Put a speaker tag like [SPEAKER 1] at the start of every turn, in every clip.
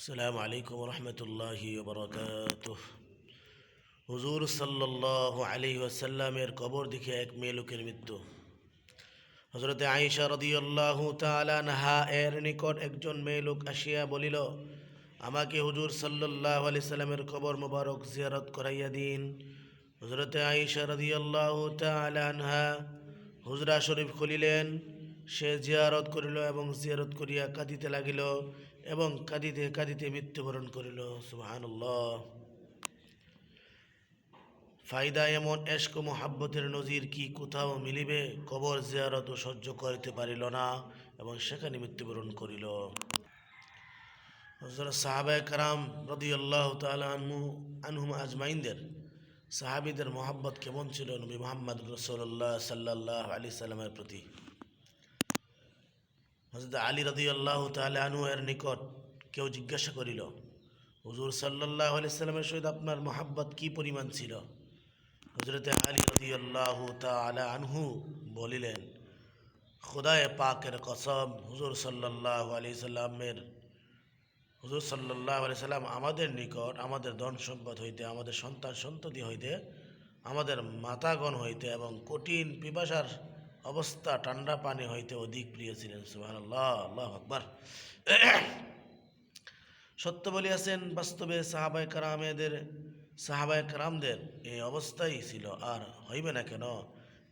[SPEAKER 1] السلام عليكم ورحمة الله وبركاته হুজুর সাল্লাহ আলী ওয়াসাল্লামের কবর দেখে এক মেয়ে লোকের মৃত্যু হজরতে আয়েশা রদিয়াল্লাহ তাআলা নাহা এর নিকট একজন মেয়ে লোক আসিয়া বলিল আমাকে হুজুর সাল্লাহ আলি সাল্লামের কবর মোবারক জিয়ারত করাইয়া দিন হজরতে আয়েশা রদিয়াল্লাহ তাআলা আনহা হুজরা শরীফ খুলিলেন সে জিয়ারত করিল এবং জিয়ারত করিয়া কাঁদিতে লাগিল এবং কাঁদিতে কাঁদিতে মৃত্যুবরণ করিল। সুবহানাল্লাহ। ফায়দা এমন এশক মোহাব্বতের নজির কি কোথাও মিলিবে? কবর জিয়ারত সহ্য করিতে পারিল না এবং সেখানে মৃত্যুবরণ করিল। হজরত সাহাবায় কারাম রদি আল্লাহ আনহু, আনহুম আজমাইনদের সাহাবিদের মোহাব্বত কেমন ছিল? নবী মোহাম্মদ রসোল্লাহ সাল্লাহ আলি সাল্লামের প্রতি। হজরত আলী রদি আল্লাহ আনহু এর নিকট কেউ জিজ্ঞাসা করিল, হুজুর সাল্লাহ সাল্লামের সহিত আপনার মোহাব্বত কি পরিমাণ ছিল? হজরত আলী রদি আল্লাহ তালা আনহু বলিলেন, খুদায় পাকের কসম, হুজুর সাল্লাহ আলি সাল্লামের, হুজুর সাল্লাহ আলি সাল্লাম আমাদের নিকট, আমাদের ধন সম্পদ হইতে, আমাদের সন্তান সন্ততি হইতে, আমাদের মাতাগণ হইতে এবং কঠিন পিপাসার অবস্থা ঠান্ডা পানি হইতে অধিক প্রিয় ছিলেন সুবাহ আল্লাহ আল্লাহ আকবর সত্য বলিয়াছেন বাস্তবে সাহাবায় কারামেদের সাহাবায় কারামদের এই অবস্থাই ছিল আর হইবে না কেন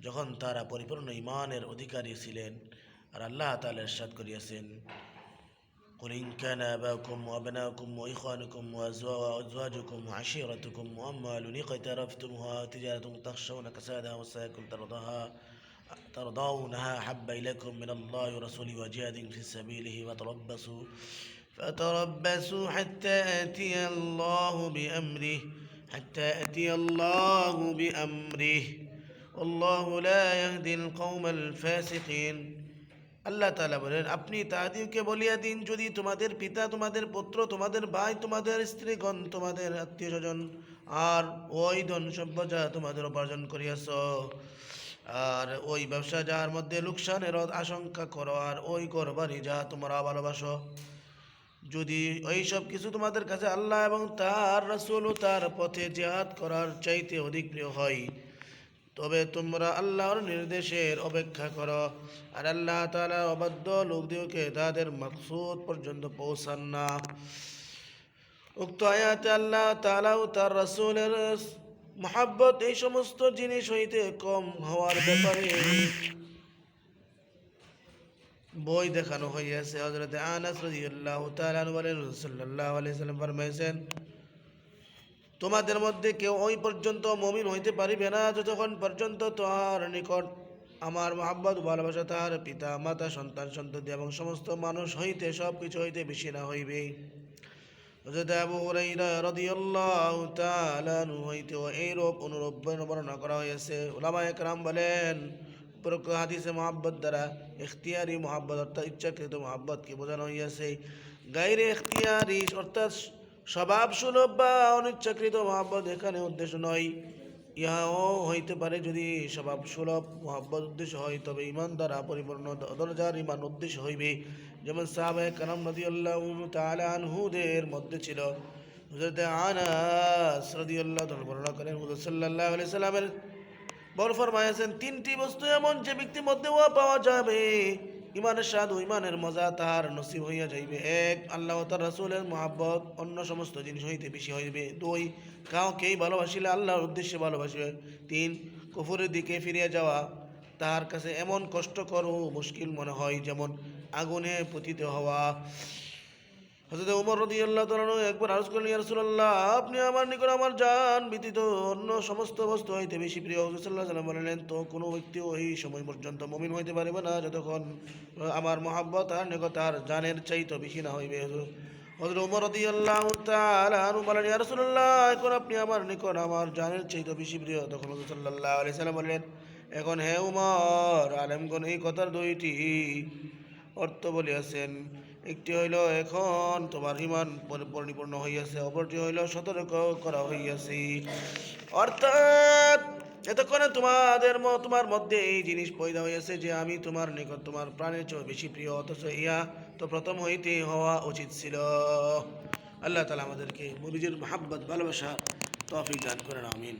[SPEAKER 1] যখন তারা পরিপূর্ণ ইমানের অধিকারী ছিলেন আর আল্লাহ তাআলা ইরশাদ করিয়াছেন قل إن كان آباؤكم وأبناؤكم وإخوانكم وأزواجكم وعشيرتكم وأموال اقترفتموها تجارة تخشون كسادها وسائكم ترضاها ترضونها أحب إليكم من الله ورسوله وجهاد في سبيله فتربصوا فتربصوا حتى يأتي الله بأمره حتى يأتي الله بأمره والله لا يهدي القوم الفاسقين আল্লাহ তাআলা বলেন আপনি তাহাদিওকে বলিয়া দিন যদি তোমাদের পিতা তোমাদের পুত্র তোমাদের ভাই তোমাদের স্ত্রীগণ তোমাদের আত্মীয় স্বজন আর ওই ধন সম্পদ যা তোমাদের উপার্জন করিয়াছ আর ওই ব্যবসা যার মধ্যে লোকসানের আশঙ্কা করো, আর ওই করবারই যা তোমরা ভালোবাসো। যদি ওই সব কিছু তোমাদের কাছে আল্লাহ এবং তার রসুল তার পথে জেহাদ করার চাইতে অধিক প্রিয় হয়, তবে তোমরা আল্লাহর নির্দেশের অপেক্ষা করো। আর আল্লাহ তালা অবাধ্য লোকদেরকে তাদের মকসুদ পর্যন্ত পৌঁছান না। উক্ত আয়াতে আল্লাহ তালা ও তার রসুলের মহাব্বত এই সমস্ত জিনিস হইতে কম হওয়ার ব্যাপারে বই দেখানো হইয়াছে। হজরত আনাস রাদিয়াল্লাহু তাআলা বলেন সাল্লাল্লাহু আলাইহি সাল্লাম ফরমাইছেন, তোমাদের মধ্যে কেউ ওই পর্যন্ত মমিন হইতে পারিবে না যতক্ষণ পর্যন্ত তাহার নিকট আমার মহাব্বত, ভালোবাসা, তাহার পিতা, মাতা, সন্তান, সন্ততি এবং সমস্ত মানুষ হইতে সব কিছু হইতে বেশি না হইবে। হযরত আবু হুরাইরা রাদিয়াল্লাহু তাআলা হইতে এইরূপ অনুরূপ বর্ণনা করা হয়েছে উলামা একরাম বলেন, উপরোক্ত হাদিসে মহাব্বত দ্বারা এখতিয়ারি মহাব্বত অর্থাৎ ইচ্ছাকৃত মহাব্বতকে বোঝানো হইয়াছে। গাইরে এখতিয়ারি অর্থাৎ স্বভাব সুলভ বা অনিচ্ছাকৃত মহাব্বত এখানে উদ্দেশ্য নয়। ইহাও হইতে পারে যদি স্বভাব সুলভ, মহাব্বত উদ্দেশ্য হয়, তবে ইমান দ্বারা পরিপূর্ণ দরজার ইমান উদ্দেশ্য হইবে। যেমন সাহাবায়ে কালাম নদী আল্লাহ তাআলা আনহুদের মধ্যে ছিল। হুজরতে আনাস রাদিয়াল্লাহু তাআলা বর্ণনা করেন, হুজুর সাল্লাল্লাহু আলাইহি সাল্লামের বড় ফরমাইয়াছেন তিনটি বস্তু এমন যে ব্যক্তির মধ্যে পাওয়া যাবে। ইমানের স্বাদ ও ইমানের মজা তাহার নসিব হইয়া যাইবে। এক, আল্লাহ তার রসুলের মহাব্বত অন্য সমস্ত জিনিস হইতে বেশি হইবে। দুই, কাউকেই ভালোবাসিলে আল্লাহর উদ্দেশ্যে ভালোবাসিবে। তিন, কুফুরের দিকে ফিরিয়া যাওয়া তাহার কাছে এমন কষ্টকর ও মুশকিল মনে হয় যেমন আগুনে পতিত হওয়া। হজরত উমর রদি আল্লাহ তালন একবার আরজ করলেন, ইয়া রাসূলুল্লাহ, আপনি আমার নিকট আমার জান ব্যতীত অন্য সমস্ত বস্তু হইতে বেশি প্রিয়। হুজুর সাল্লাহ সাল্লাম বললেন, তো কোনো ব্যক্তি ওই সময় পর্যন্ত মমিন হইতে পারবে না, যতক্ষণ আমার মহাব্বত আর নিকট তার জানের চাইতে বেশি না হইবে। হজরত উমর রদি আল্লাহ তালু বলেন ইয়া রাসূলুল্লাহ, এখন আপনি আমার নিকট আমার জানের চাইতে বেশি প্রিয়। তখন হুজুর সাল্লাহ আলি সাল্লাম বললেন, এখন হে উমর, আলেমগণ এই কথার দুইটি অর্থ বলিয়াছেন একটি হইল এখন তোমার ইমান পরি- পরিপূর্ণ হইয়াছে, অপরটি হইল সতর্ক করা হইয়াছে। অর্থাৎ এতক্ষণে তোমাদের তোমার মধ্যে এই জিনিস পয়দা হইয়াছে যে আমি তোমার নিকট, তোমার প্রাণের চেয়ে বেশি প্রিয়, অথচ ইয়া তো প্রথম হইতে হওয়া উচিত ছিল। আল্লাহ তালা আমাদেরকে নবীজির মাহাব্বত, ভালোবাসা তৌফিক দান করেন, আমিন।